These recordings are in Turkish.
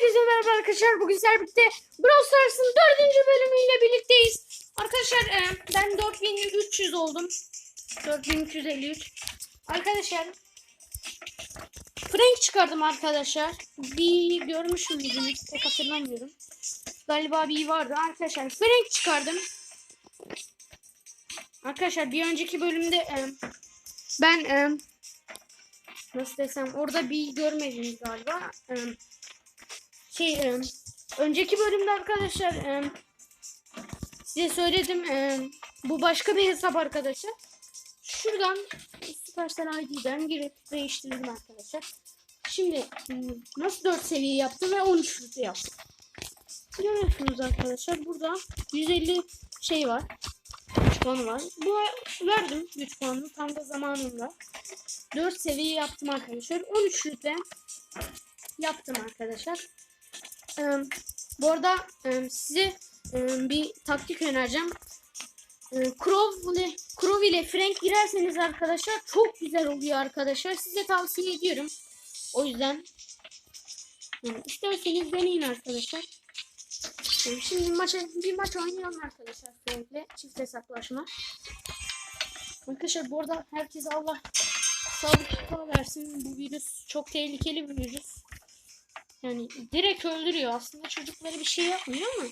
Herkese merhaba arkadaşlar. Bugün sizlerle birlikte Brawl Stars'ın dördüncü bölümüyle birlikteyiz. Arkadaşlar e, ben 4300 oldum. 4353. Arkadaşlar Frank çıkardım arkadaşlar. Bir görmüş müydünüz? Pek hatırlamıyorum. Galiba bir vardı. Arkadaşlar Frank çıkardım. Arkadaşlar bir önceki bölümde e, ben e, nasıl desem orada bir görmediniz galiba. Şey önceki bölümde arkadaşlar size söyledim bu başka bir hesap arkadaşlar. Şuradan Supercell ID'den girip değiştirdim arkadaşlar. Şimdi nasıl 4 seviye yaptım ve 13 rütbe yaptım. Görüyorsunuz arkadaşlar burada 150 şey var. Güç puanı var. Bu verdim güç puanını tam da zamanında. 4 seviye yaptım arkadaşlar. 13 rütbe yaptım arkadaşlar. Ee, bu arada e, size e, bir taktik önereceğim. E, Crow ile, ile Frank girerseniz arkadaşlar çok güzel oluyor arkadaşlar. Size tavsiye ediyorum. O yüzden yani isterseniz deneyin arkadaşlar. Yani şimdi maça, bir maç oynayalım arkadaşlar Frank'le çift hesaplaşma. Arkadaşlar bu arada herkese Allah sağlık versin. Bu virüs çok tehlikeli bir virüs. Yani direkt öldürüyor. Aslında çocuklara bir şey yapmıyor ama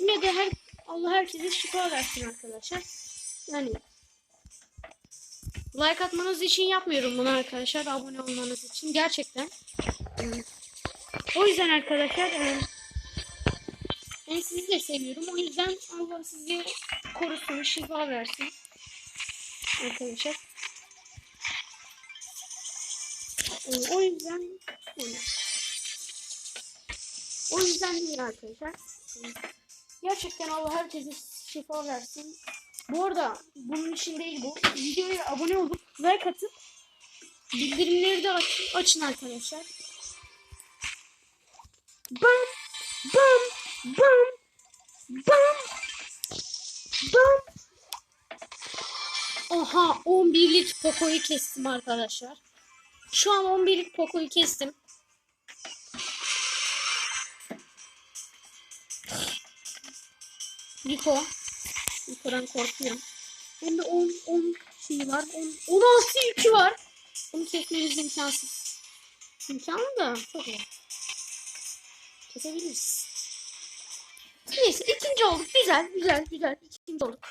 yine de her Allah herkese şifa versin arkadaşlar. Yani like atmanız için yapmıyorum bunu arkadaşlar. Abone olmanız için gerçekten. O yüzden arkadaşlar yani, ben sizi de seviyorum. O yüzden Allah sizi korusun, şifa versin. Arkadaşlar. Yani, o yüzden yani, o yüzden değil arkadaşlar. Gerçekten Allah herkese şifa versin. Bu arada bunun için değil bu. Videoya abone olup like atıp bildirimleri de aç, açın arkadaşlar. Bam bam bam bam bam. Oha 11'lik Poco'yu kestim arkadaşlar. Şu an 11'lik Poco'yu kestim. Niko. Niko'dan korkuyorum. De 10 10 şeyi var. 10 16 yükü var. Bunu kesmemiz imkansız. İmkanı da çok zor. Kesebiliriz. Neyse ikinci olduk. Güzel güzel güzel. İkinci olduk.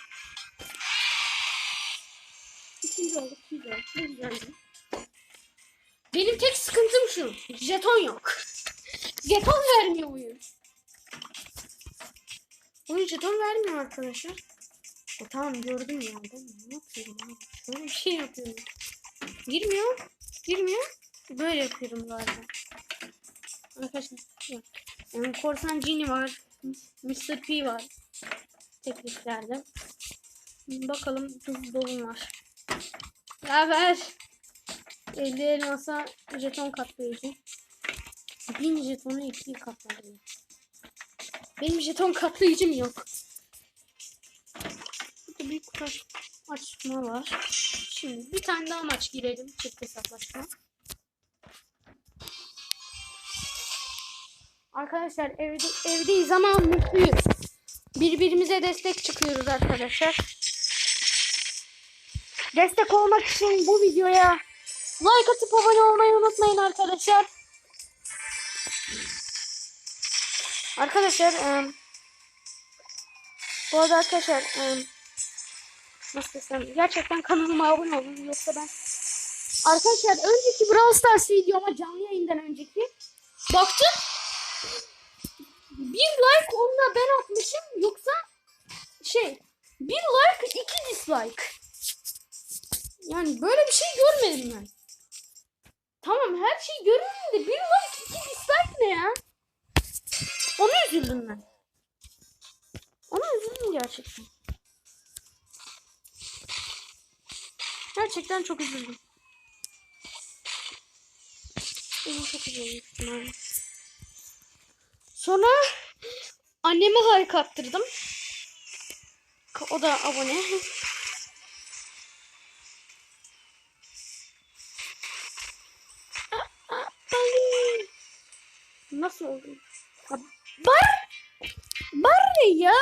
İkinci olduk. Güzel. Güzeldi. Benim tek sıkıntım şu. Jeton yok. Jeton vermiyor oyun. Oyun jeton vermiyor arkadaşlar. O tamam gördüm ya. Ben ne yapıyorum abi? Şöyle bir şey yapıyorum. Girmiyor. Girmiyor. Böyle yapıyorum galiba. Arkadaşlar. Yani Korsan Genie var. Mr. P var. Tekliklerde. Bakalım hız dolum var. Ya ver. 50 elmasa jeton katlayıcı. 1000 jetonu 2 katlayıcı. Benim jeton katlayıcım yok. Burada bir kutu açma var. Şimdi bir tane daha maç girelim. Çift hesaplaşma. Arkadaşlar evde, evdeyiz ama mutluyuz. Birbirimize destek çıkıyoruz arkadaşlar. Destek olmak için bu videoya like atıp abone olmayı unutmayın arkadaşlar. Arkadaşlar e, bu arada arkadaşlar e, nasıl desem gerçekten kanalıma abone olun. Yoksa ben arkadaşlar önceki Brawl Stars videoma canlı yayından önceki baktım. Bir like onunla ben atmışım yoksa şey bir like iki dislike. Yani böyle bir şey görmedim ben. Tamam her şeyi görüyorum da bir like iki dislike ne ya ona üzüldüm ben. Ona üzüldüm gerçekten. Gerçekten çok üzüldüm. Ona çok abi. Sonra anneme like attırdım. O da abone. Nasıl oldu? Ya, Bar! Barley ya!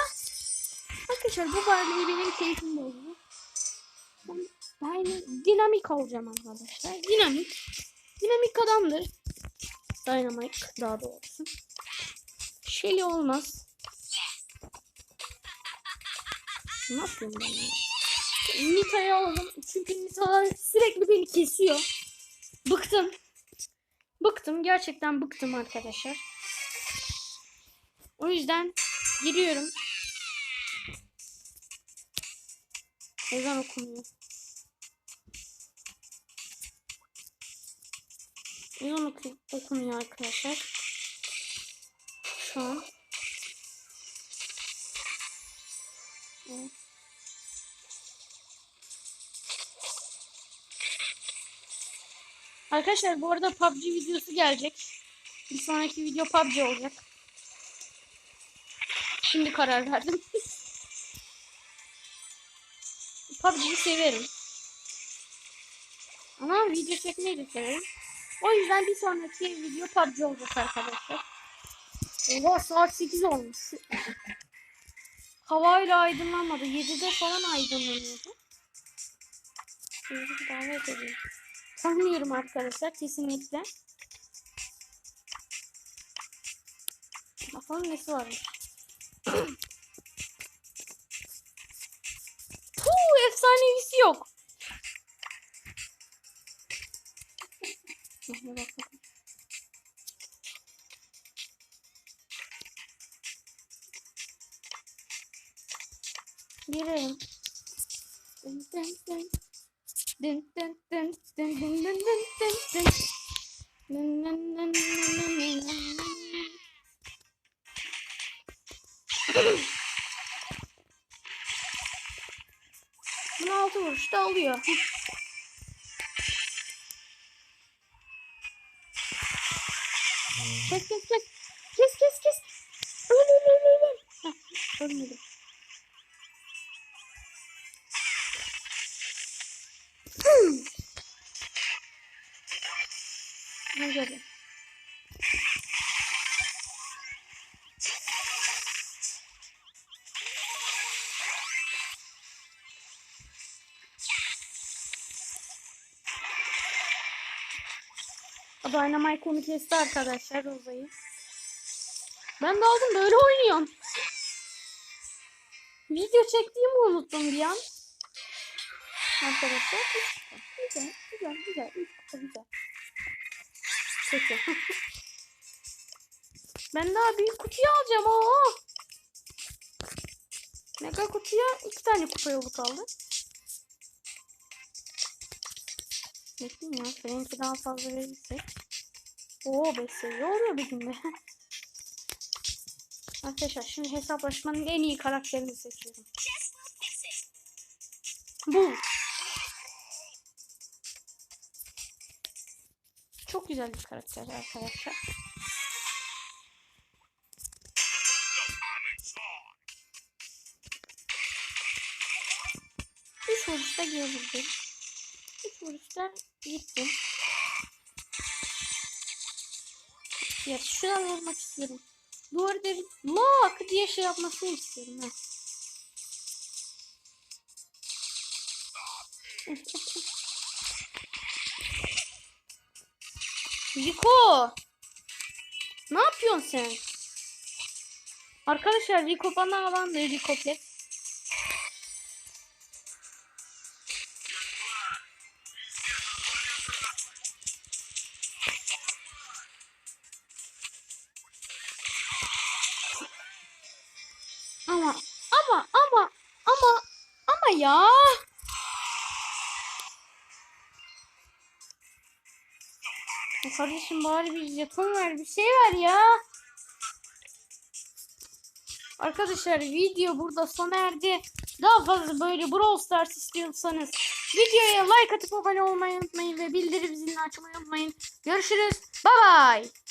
Arkadaşlar bu Barley benim keyfim bozdu. Ben, ben dinamik olacağım arkadaşlar. Dinamik. Dinamik adamdır. Dynamite daha doğrusu. Shelly olmaz. Ne yapıyorum ben? Nita'yı aldım. Çünkü Nita sürekli beni kesiyor. Bıktım. Bıktım. Gerçekten bıktım arkadaşlar. O yüzden giriyorum. Ezan okunuyor. Ezan oku okunuyor arkadaşlar. Şu an. Evet. Arkadaşlar bu arada PUBG videosu gelecek. Bir sonraki video PUBG olacak. Şimdi karar verdim. PUBG'yi severim. Ama video çekmeyi de severim. O yüzden bir sonraki video PUBG olacak arkadaşlar. Oha saat 8 olmuş. Havayla aydınlanmadı. 7'de falan aydınlanıyordu. Şimdi davet edeyim. Sanmıyorum arkadaşlar kesinlikle. Bakalım nesi varmış. Hadi bakalım. Girelim. Dın. Dın dın dın dın dın dın dın dın dın. Dın dın dın dın dın dın dın dın. Bunu altı vuruşta alıyor. Ölmedim. Ne gördüm? Dynamite konu kesti arkadaşlar Roza'yı. Ben de aldım böyle oynuyorum. Video çektiğimi unuttum bir an. Arkadaşlar. Güzel, güzel, güzel. Kupa güzel. Kötü. ben daha büyük kutuyu alacağım. Oo. Mega kutuya iki tane kupa yolu kaldı. Bekleyin ya. Seninki daha fazla verirsek. Oo 5 seviye oluyor bir günde. Arkadaşlar şimdi hesaplaşmanın en iyi karakterini seçiyorum. Bu. Çok güzel bir karakter arkadaşlar. Üç vuruşta girebildim. Üç vuruşta gittim. Ya şuradan vurmak istiyorum. Duvarı delip lak diye şey yapmasını istiyorum. Ha. Rico! Ne yapıyorsun sen? Arkadaşlar Rico bana alan da Rico. Ya. Ya Kardeşim bari bir jeton ver bir şey ver ya. Arkadaşlar video burada sona erdi. Daha fazla böyle Brawl Stars istiyorsanız videoya like atıp abone olmayı unutmayın ve bildirim zilini açmayı unutmayın. Görüşürüz. Bye bye.